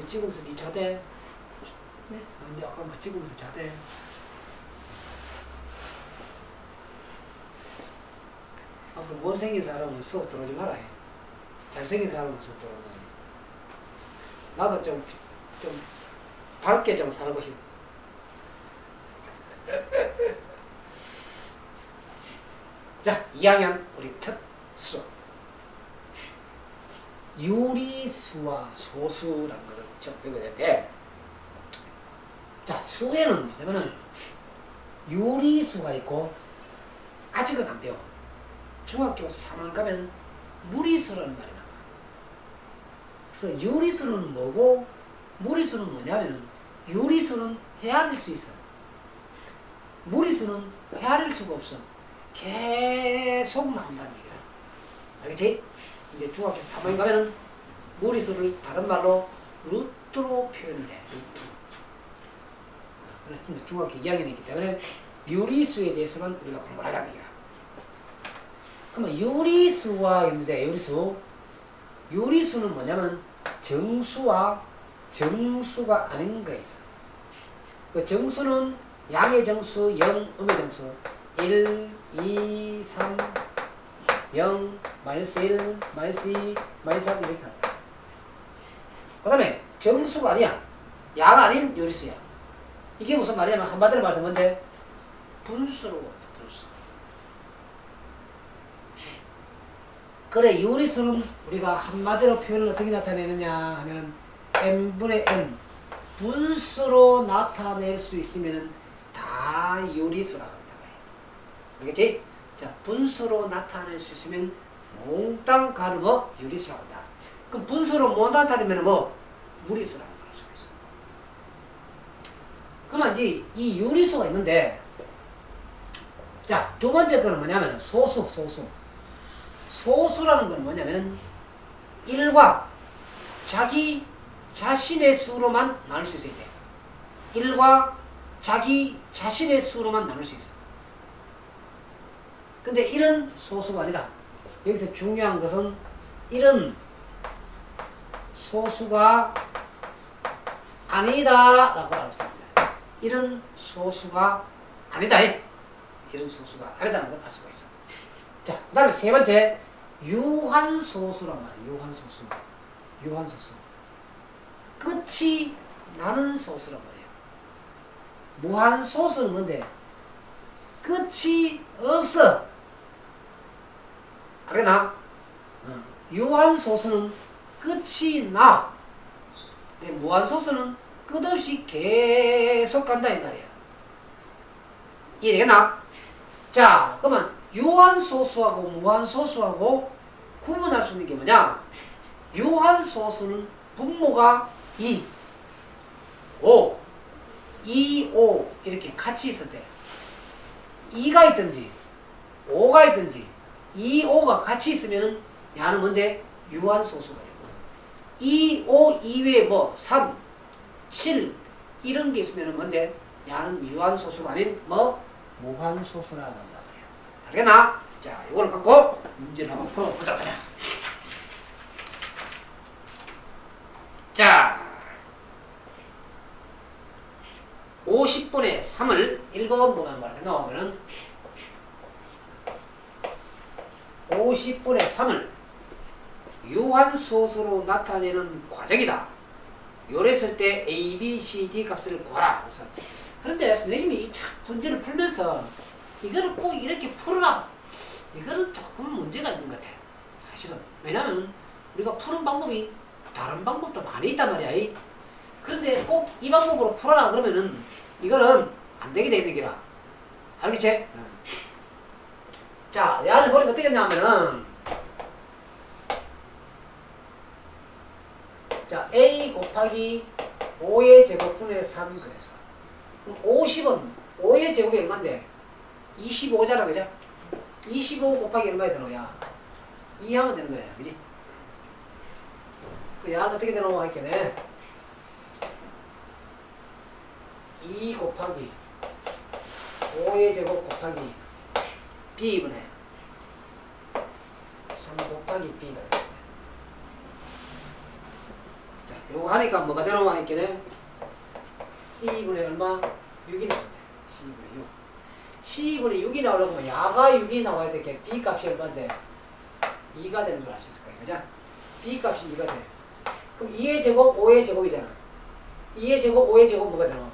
너 찍으면서 니 자대. 네? 근데 아까 막 찍으면서 자대. 앞으로 못생긴 사람은 수업 들어오지 마라 해. 잘생긴 사람은 수업 들어오는 나도 좀, 좀 밝게 좀 살고 싶어. 자, 2학년 우리 첫 수업. 유리수와 소수라는 거를 되는데, 자, 수에는 뭐냐면은 유리수가 있고, 아직은 안 배워. 중학교 3학년 가면 무리수라는 말이 나와. 그래서 유리수는 뭐고, 무리수는 뭐냐면은, 유리수는 헤아릴 수 있어. 무리수는 헤아릴 수가 없어. 계속 나온다는 얘기야. 알겠지? 이제 중학교 3학년 가면은 무리수를 다른 말로 루트로 표현을 해. 루트. 그래서 중학교 2학년이기 때문에 유리수에 대해서만 우리가 공부를 하자는. 그러면 유리수와 있는데 유리수 유리수는 뭐냐면 정수와 정수가 아닌 거 있어. 그 정수는 양의 정수, 영, 음의 정수. 1, 2, 3, 0, 마이너스 1, 마이너스 2, 마이너스 3 이렇게 하는. 그 다음에 정수가 아니야. 양 아닌 요리수야. 이게 무슨 말이냐면 한마디로 말해서 뭔데? 분수로 분수. 그래 요리수는 우리가 한마디로 표현을 어떻게 나타내느냐 하면은 n분의 n 분수로 나타낼 수 있으면은 다 요리수라고 한다고 해. 알겠지? 자, 분수로 나타낼 수 있으면 몽땅 가는 뭐 유리수라고 한다. 그럼 분수로 못 나타내면 뭐 무리수라고 할 수가 있어. 그러면 이제 이 유리수가 있는데 자, 두 번째 거는 뭐냐면 소수, 소수. 소수라는 건 뭐냐면은 일과 자기 자신의 수로만 나눌 수 있어야 돼. 일과 자기 자신의 수로만 나눌 수 있어. 근데 이런 소수가 아니다. 여기서 중요한 것은 이런 소수가 아니다 라고 알았습니다. 이런 소수가 아니다. 이런 소수가 아니다는 걸 알 수가 있어. 자, 그 다음에 세 번째, 유한소수란 말이야. 유한소수. 유한소수. 끝이 나는 소수란 말이야. 무한소수는 뭔데? 끝이 없어. 알겠나? 어. 유한소수는 끝이 나. 근데 무한소수는 끝없이 계속 간다 이 말이야. 이해되겠나? 자, 그러면 유한소수하고 무한소수하고 구분할 수 있는 게 뭐냐? 유한소수는 분모가 2, 5, 2, 5 이렇게 같이 있을 때 2가 있든지 5가 있든지 2, 5가 같이 있으면 은 야는 뭔데? 유한소수가 되고 2, 5 이외에 뭐 3, 7 이런 게 있으면은 뭔데? 야는 유한소수가 아닌 뭐 무한소수라 말이야. 알겠나? 자, 이걸 갖고 문제를 한번 풀어보자. 보자. 자, 50분의 3을 1번 보면 뭐라고 나오면은 50분의 3을 유한 소수로 나타내는 과정이다. 요랬을 때 A, B, C, D 값을 구하라. 그래서 그런데 선생님이 이 자- 문제를 풀면서 이거를 꼭 이렇게 풀어라. 이거는 조금 문제가 있는 것 같아. 사실은. 왜냐면 우리가 푸는 방법이 다른 방법도 많이 있단 말이야. 이. 그런데 꼭 이 방법으로 풀어라 그러면은 이거는 안 되게 되는 기라. 알겠지? 자, 야를 버리면 어떻게 했냐면은 자, A 곱하기 5의 제곱분의 3 그래서 그럼 50은 5의 제곱이 얼마인데? 25잖아, 그죠? 25 곱하기 얼마에 되노야? 2 하면 되는 거야, 그지? 그 야는 어떻게 되노 할게네. 2 곱하기 5의 제곱 곱하기 b분의 3 곱하기 b다. 자, 요거 하니까 뭐가 되노 했겠네 C분의 얼마? 6이 나온대 C분의 6 C분의 6이 나오려면 야가 6이 나와야 되게 B 값이 얼마인데? 2가 되는 걸알수 있을 거예요. 그죠? B 값이 2가 돼 그럼 2의 제곱 5의 제곱이잖아. 2의 제곱 5의 제곱 뭐가 되노?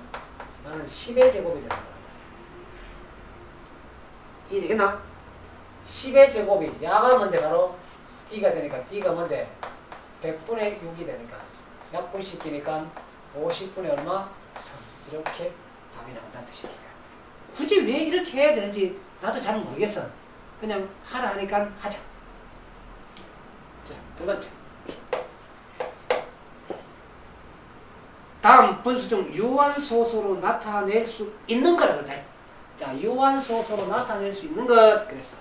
나는 10의 제곱이 되는 거야 이 되겠나? 10의 제곱이 야가 뭔데? 바로 D가 되니까 D가 뭔데? 100분의 6이 되니까 약분시키니까 50분의 얼마? 3 이렇게 답이 나온다는 뜻이에요 굳이 왜 이렇게 해야 되는지 나도 잘 모르겠어 그냥 하라 하니까 하자 자, 두 번째 다음 분수 중 유한소수로 나타낼 수 있는 거라고 돼. 자, 유한소수로 나타낼 수 있는 것 그랬어.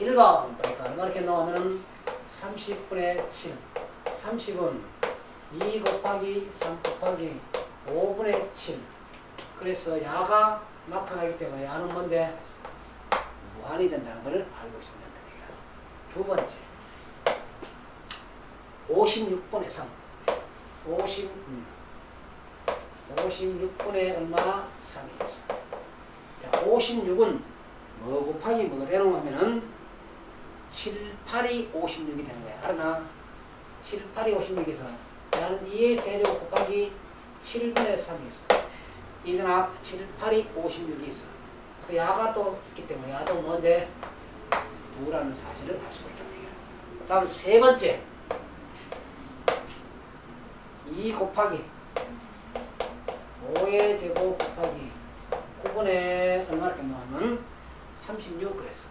1번 그러니까 이렇게 나오면은 30분의 7 30은 2 곱하기 3 곱하기 5분의 7 그래서 야가 나타나기 때문에 야는 뭔데 무한이 된다는 것을 알고 된다. 두 번째 56분의 3 50 음. 56분의 얼마? 3이 있어. 자, 56은 뭐 곱하기 뭐가 되노 하면은 7, 8이 56이 되는 거야. 알았나? 7, 8이 56에서 나는 2의 세제곱 곱하기 7분의 3이 있어. 이거나 7, 8이 56이 있어. 그래서 야가 또 있기 때문에 야도 뭔데? 부라는 사실을 알 수가 있다는 얘기야. 다음 세 번째 2 곱하기 5의 제곱 곱하기 9분의 얼마 이렇게 나오면 36 그랬어.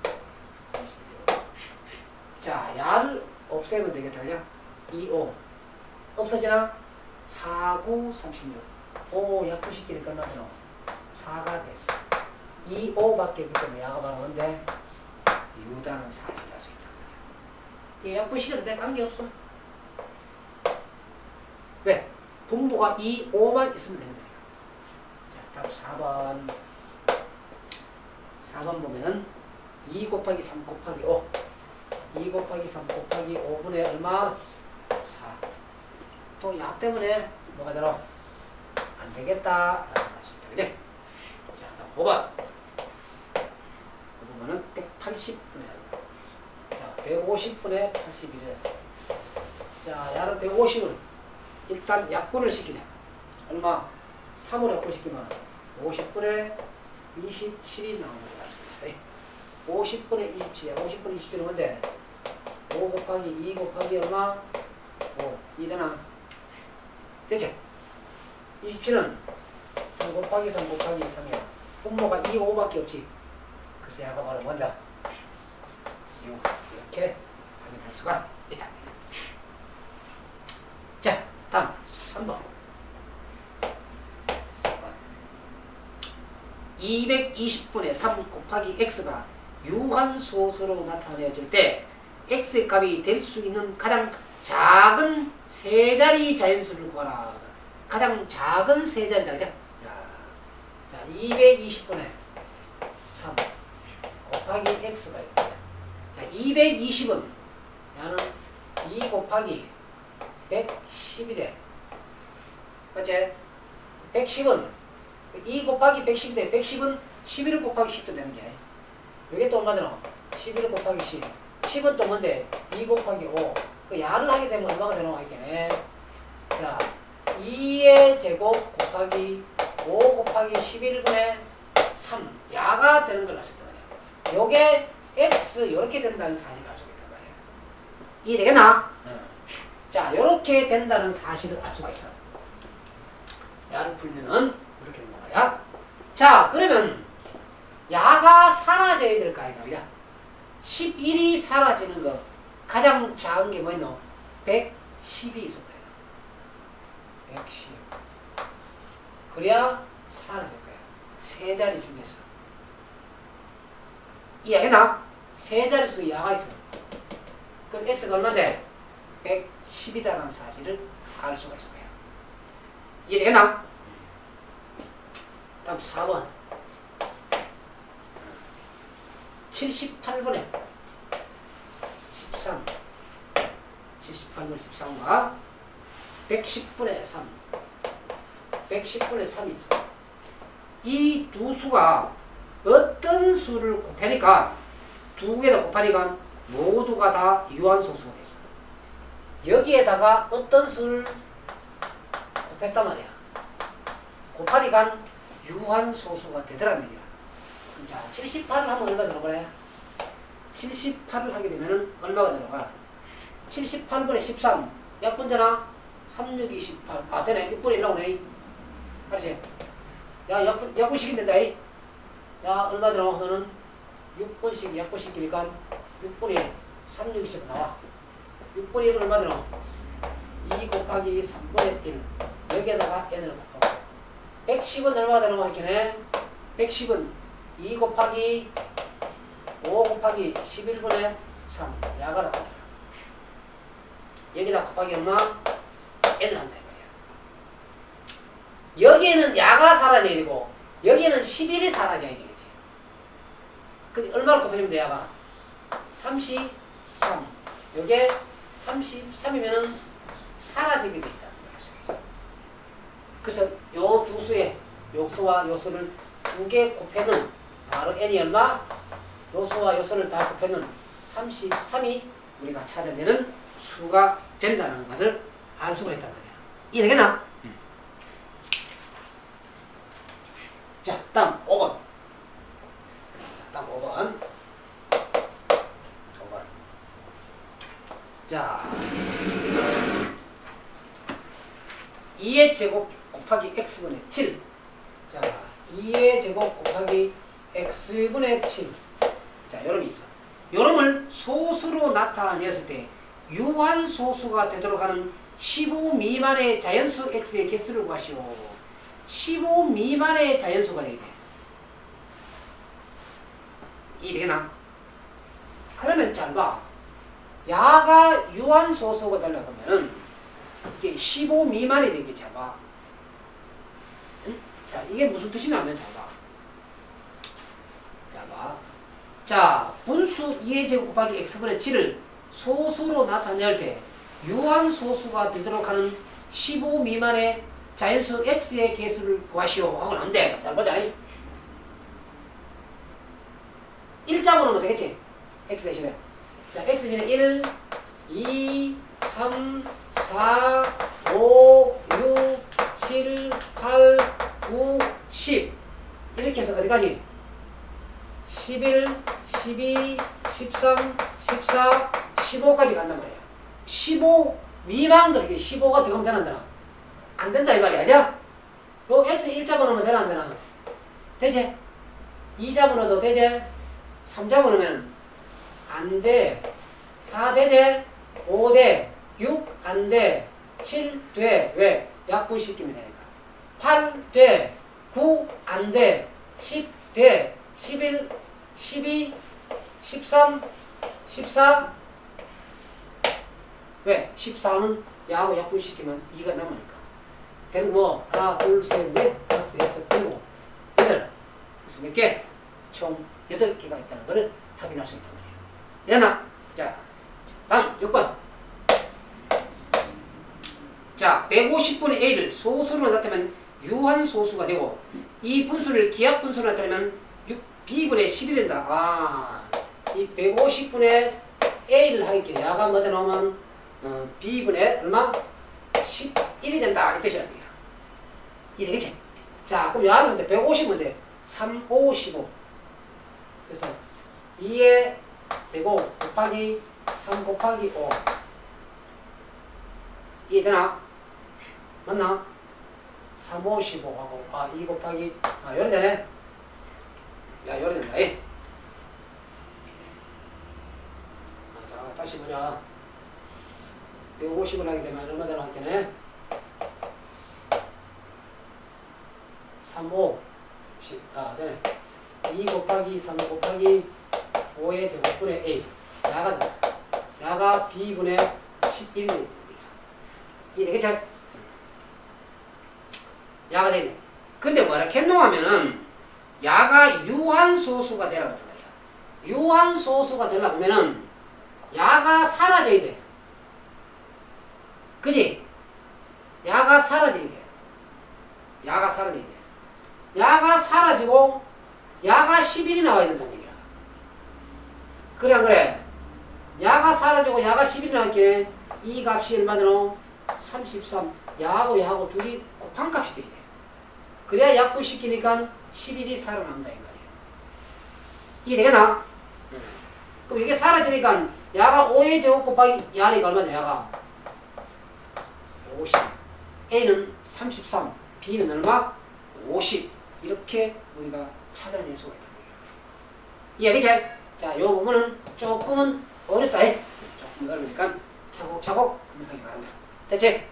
36. 자, 야를 없애면 되겠다. 그죠? 2, 5. 없어지나? 4, 9, 36. 5 약분시키니까 얼마 되노? 4가 됐어. 2, 5밖에 없기 때문에 야가 바로 뭔데? 유다는 사실을 알수 있다. 이 약분시켜도 돼? 관계없어. 왜? 분모가 2, 5만 있으면 되는 거니까. 자, 다음 4번. 4번 보면은 2 곱하기 3 곱하기 5. 2 곱하기 3 곱하기 5분의 얼마? 4. 또야 때문에 뭐가 되노? 안 되겠다. 라는 것입니다. 그지? 자, 다음 5번. 보면은 180분의 자, 150분의 81이래. 자, 야는 150을 일단 약분을 시키자. 얼마? 3을 약분시키면 50분의 27이 나오는 수 있어요. 50분의 27이야. 50분의 27은 뭔데? 5 곱하기 2 곱하기 얼마? 5. 이되나? 됐지? 27은 3 곱하기 3 곱하기 3이야. 분모가 2, 5밖에 없지. 그래서 야가 바로 뭔다? 6. 이렇게 확인할 수가 있다. 자, 다음 3번. 220분의 3 곱하기 x가 유한소수로 나타내질 때 x의 값이 될 수 있는 가장 작은 세 자리 자연수를 구하라. 가장 작은 세 자리다, 그죠? 자, 220분의 3 곱하기 x가 있다. 자, 220은 야는 2 곱하기 110이 돼. 맞지? 110은 2 곱하기 110이 돼. 110은 11을 곱하기 10도 되는 게. 이게 또 얼마 되노? 11을 곱하기 10. 10은 또 뭔데? 2 곱하기 5. 그 야를 하게 되면 얼마가 되노? 이게. 자, 2의 제곱 곱하기 5 곱하기 11분의 3. 야가 되는 걸 아셨단 말이야. 요게 x 이렇게 된다는 사실을 가지고 있단 말이야. 이해되겠나? 자, 이렇게 된다는 사실을 알 수가 있어. 야를 풀면은 이렇게 된단 말이야. 자, 그러면 야가 사라져야 될거 아이가, 그죠? 11이 사라지는 거 가장 작은 게 뭐였노? 110이 있을 거예요. 110. 그래야 사라질 거야. 세 자리 중에서. 이해하겠나? 세 자리 중에 야가 있어. 그럼 x가 얼마인데? 110이다라는 사실을 알 수가 있을 거야. 이해되겠나? 다음 4번. 78번에 13. 78번 13과 110분의 3. 110분의 3이 있어. 이 두 수가 어떤 수를 곱하니까 두 개를 곱하니까 모두가 다 유한소수가 됐어. 여기에다가 어떤 수를 곱했단 말이야. 곱하니까 유한소수가 되더란 얘기야. 자, 78을 하면 얼마 들어가래? 78을 하게 되면 얼마가 들어가? 78분의 13. 약분되나? 3, 6, 28. 아, 되네. 6분의 1 나오네. 알지? 야, 약분, 약분식이 된다. 이. 야, 얼마 들어? 하면은 6분씩 약분시키니까 6분의 1. 3, 6, 20 나와. 6분의 1은 얼마 들어? 2 곱하기 3분의 1. 여기에다가 n을 곱하고. 110은 얼마 되는 거 같겠네? 110은 2 곱하기 5 곱하기 11분의 3. 야가 나와. 여기다 곱하기 얼마? n을 한다. 이 말이야. 여기에는 야가 사라져야 되고 여기에는 11이 사라져야 되겠지. 그 얼마를 곱해주면 돼 야가? 33. 요게 33이면은 사라지게 돼 있다는. 그래서 요 두 수의 요수와 요수를 두 개 곱해는 바로 n이 얼마? 요수와 요수를 다 곱해는 33이 우리가 찾아내는 수가 된다는 것을 알 수가 있단 말이야. 이해되겠나? 자, 다음 5번. 다음 5번. 5번. 자, 2의 제곱 곱하기 x분의 7. 자, 2의 제곱 곱하기 x분의 7. 자, 요놈이 있어. 요놈을 소수로 나타냈을 때 유한 소수가 되도록 하는 15 미만의 자연수 x의 개수를 구하시오. 15 미만의 자연수가 돼야 돼. 이해되겠나? 그러면 잘 봐. 야가 유한 소수가 되려고 하면은 이게 15 미만이 되게 잘 봐. 응? 자, 이게 무슨 뜻이냐 하면 잘 봐. 자, 봐. 자, 분수 2의 제곱 곱하기 x분의 7을 소수로 나타낼 때 유한 소수가 되도록 하는 15 미만의 자연수 x의 개수를 구하시오 안 돼. 잘 보자. 1자로 넣으면 되겠지? x 대신에. 자, x 대신에 1, 2, 3, 4, 5, 6, 7, 8, 9, 10. 이렇게 해서 어디까지? 11, 12, 13, 14, 15까지 간단 말이야. 15 미만 그렇게 15가 들어가면 되나 안 되나? 안 된다 이 말이야. 자, 요 x 1 잡아 놓으면 되나 안 되나? 되지? 2 잡아 넣어도 되지? 3 잡아 놓으면 안 돼. 4 되지? 5 돼. 6 안 돼. 7 돼. 왜? 약분시키면 되니까. 8 돼. 9 안 돼. 10 돼. 11, 12, 13, 14. 왜? 14는 야하고 약분시키면 2가 남으니까. 되는 뭐 하나, 둘, 셋, 넷, 다섯, 여섯, 일곱, 여덟. 그래서 몇 개? 총 여덟 개가 있다는 것을 확인할 수 있단 말이에요. 되나? 자, 다음 6번. 자, 150분의 a를 소수로 나타내면 유한 소수가 되고 이 분수를 기하 분수로 나타내면 6, b분의 10이 된다. 아, 이 150분의 a를 하게 야가 뭐다 나오면 어, b분의 얼마? 11이 된다. 이 뜻이야. 이해되겠지? 자, 그럼 야는 150은 돼. 3, 5, 15. 그래서 2의 제곱 곱하기 3 곱하기 5. 이해되나? 맞나? 3, 5, 15하고, 아, 2 곱하기, 아, 요리 되네? 야, 요리 된다. 이. 아, 자, 다시 보자. 150을 하게 되면 얼마 되나 하겠네? 3, 5, 10, 아, 네. 2 곱하기 3 곱하기 5의 제곱분의 A. 된다. 야가 B분의 11이 됩니다. 이해되겠죠? 야가 되네. 근데 뭐라 했노 하면은 야가 유한소수가 되라고 했단 말이야. 유한소수가 되려고 하면은 야가 사라져야 돼. 그지? 야가 사라져야 돼. 야가 사라져야 돼. 야가 사라지고 야가 11이 나와야 된다는 얘기야. 그래 안 그래? 야가 사라지고 야가 11이 나왔기에 이 값이 얼마 되노? 33. 야하고 야하고 둘이 곱한 값이 돼. 그래야 약분시키니까 11이 살아난다 이 말이야. 이해되겠나? 그럼 이게 사라지니까 야가 5의 제곱 곱하기 야니까 얼마냐 야가 50 A는 33 B는 얼마? 50 이렇게 우리가 찾아낼 수가 있다 이해하겠지? 자, 요 부분은 조금은 어렵다 해. 조금 어려우니까 차곡차곡 하기 바란다 됐지?